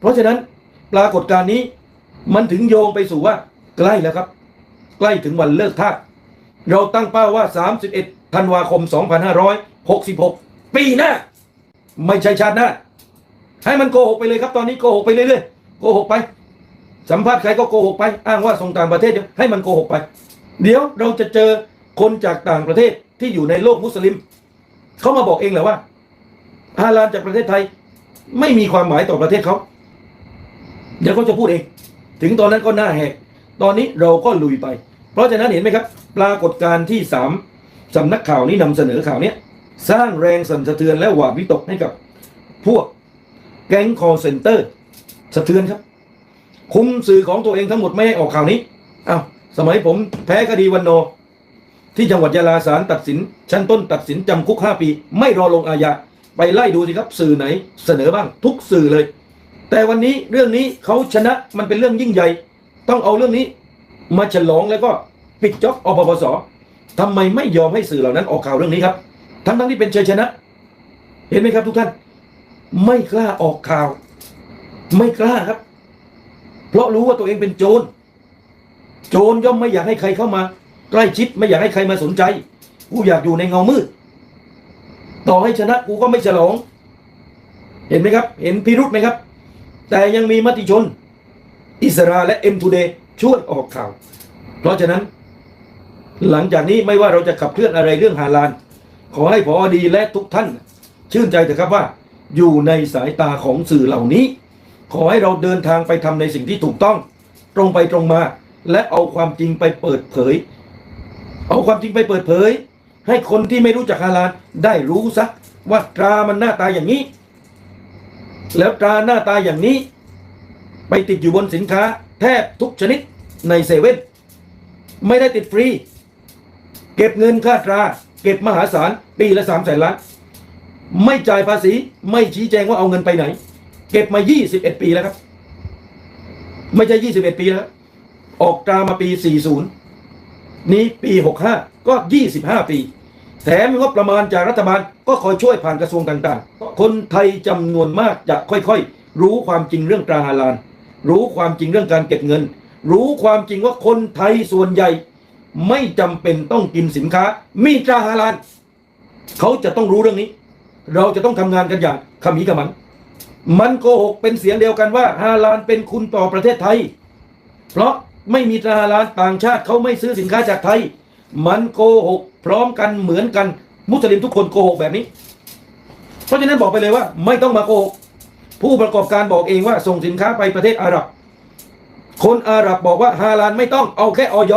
เพราะฉะนั้นปรากฏการณ์นี้มันถึงโยงไปสู่ว่าใกล้แล้วครับ ใกล้ถึงวันเลิกทาสเราตั้งเป้าว่า 31ธันวาคม 2566 ปีหน้า ไม่ใช่ชาติหน้า ให้มันโกหกไปเลยครับตอนนี้โกหกไปเรื่อยๆโกหกไป สัมภาษณ์ใครก็โกหกไป อ้างว่าส่งต่างประเทศให้มันโกหกไป เดี๋ยวเราจะเจอคนจากต่างประเทศที่อยู่ในโลกมุสลิม เขามาบอกเองแหละว่าฮาลาลจากประเทศไทย ไม่มีความหมายต่อประเทศเขา เดี๋ยวเขาจะพูดเอง ถึงตอนนั้นก็หน้าแหกตอนนี้เราก็ลุยไป เพราะฉะนั้นเห็นไหมครับ ปรากฏการณ์ที่สามสำนักข่าวนี้นำเสนอข่าวเนี้ยสร้างแรงสั่นสะเทือนและหวาดวิตกให้กับ พวกแก๊งคอร์เซนเตอร์สะเทือนครับ คุมสื่อของตัวเองทั้งหมดไม่ให้ออกข่าวนี้อ้าวสมัยผมแพ้คดีวันโน ที่จังหวัดยะลาศาลตัดสิน ชั้นต้นตัดสินจำคุก 5 ปี ไม่รอลงอาญาไปไล่ดูสิครับ สื่อไหนเสนอบ้างทุกสื่อเลย แต่วันนี้เรื่องนี้เขาชนะมันเป็นเรื่องยิ่งใหญ่ ต้องเอาเรื่องนี้ มาฉลองแล้วก็ปิดจ็อบอปปสทำไมไม่ยอมให้สื่อเหล่านั้นออกข่าวเรื่องนี้ครับ ทั้งทั้งๆที่เป็นชัยชนะ เห็นไหมครับทุกท่าน ไม่กล้าออกข่าว ไม่กล้าครับ เพราะรู้ว่าตัวเองเป็นโจร โจรย่อมไม่อยากให้ใครเข้ามา ใกล้ชิดไม่อยากให้ใครมาสนใจ กูอยากอยู่ในเงามืด ต่อให้ชนะกูก็ไม่ฉลอง เห็นไหมครับ เห็นพิรุธไหมครับ แต่ยังมีมติชน อิสราและเอ็มทูเดย์ช่วยออกข่าว เพราะฉะนั้น หลังจากนี้ไม่ว่าเราจะขับเคลื่อนอะไรเรื่องฮาลาน ขอให้พอดีและทุกท่าน ชื่นใจเถอะครับว่า อยู่ในสายตาของสื่อเหล่านี้ ขอให้เราเดินทางไปทำในสิ่งที่ถูกต้อง ตรงไปตรงมา และเอาความจริงไปเปิดเผย เอาความจริงไปเปิดเผย ให้คนที่ไม่รู้จักฮาลาลได้รู้ซะว่าตรามันหน้าตาอย่างนี้ แล้วตราหน้าตาอย่างนี้ ไปติดอยู่บนสินค้า แทบทุกชนิดในเซเว่นไม่ได้ติดฟรี เก็บเงินค่าตรา เก็บมหาศาลปีละสามแสนล้าน ไม่จ่ายภาษีไม่ชี้แจงว่าเอาเงินไปไหน เก็บมา 21 ปีแล้วครับ ไม่ใช่ 21 ปีแล้ว ออกตรามาปี 40 นี้ปี 65 ก็ 25 ปี แถมงบประมาณจากรัฐบาลก็คอยช่วยผ่านกระทรวงต่างๆ คนไทยจำนวนมากจะค่อยๆ รู้ความจริงเรื่องตราฮาลาลรู้ความจริงเรื่องการเก็บเงิน รู้ความจริงว่าคนไทยส่วนใหญ่ ไม่จำเป็นต้องกินสินค้า มีตราฮาลาลเขาจะต้องรู้เรื่องนี้ เราจะต้องทำงานกันอย่างขมีขมัน มันโกหกเป็นเสียงเดียวกันว่าฮาลาลเป็นคุณต่อประเทศไทย เพราะไม่มีตราฮาลาลต่างชาติเขาไม่ซื้อสินค้าจากไทย มันโกหกพร้อมกันเหมือนกัน มุสลิมทุกคนโกหกแบบนี้ เพราะฉะนั้นบอกไปเลยว่า ไม่ต้องมาโกหกผู้ประกอบการบอกเองว่า ส่งสินค้าไปประเทศอาหรับ คนอาหรับบอกว่าฮาลาลไม่ต้องเอาแค่ออย